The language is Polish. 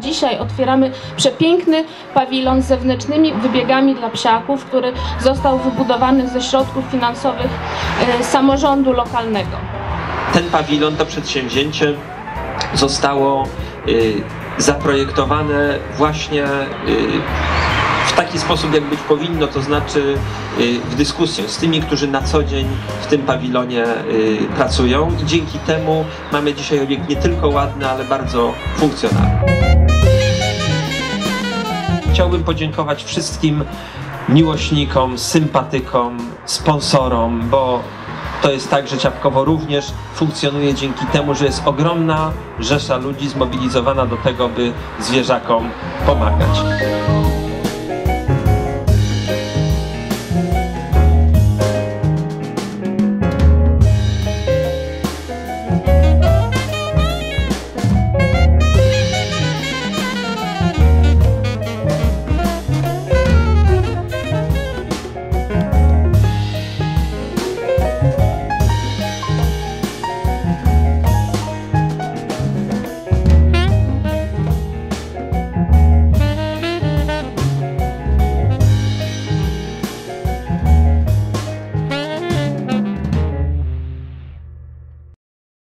Dzisiaj otwieramy przepiękny pawilon z zewnętrznymi wybiegami dla psiaków, który został wybudowany ze środków finansowych e, samorządu lokalnego. ten pawilon, to przedsięwzięcie zostało y, zaprojektowane właśnie y, w taki sposób, jak być powinno, to znaczy y, w dyskusji z tymi, którzy na co dzień w tym pawilonie pracują i dzięki temu mamy dzisiaj obiekt nie tylko ładny, ale bardzo funkcjonalny. Chciałbym podziękować wszystkim miłośnikom, sympatykom, sponsorom, bo to jest tak, że Ciapkowo również funkcjonuje dzięki temu, że jest ogromna rzesza ludzi zmobilizowana do tego, by zwierzakom pomagać.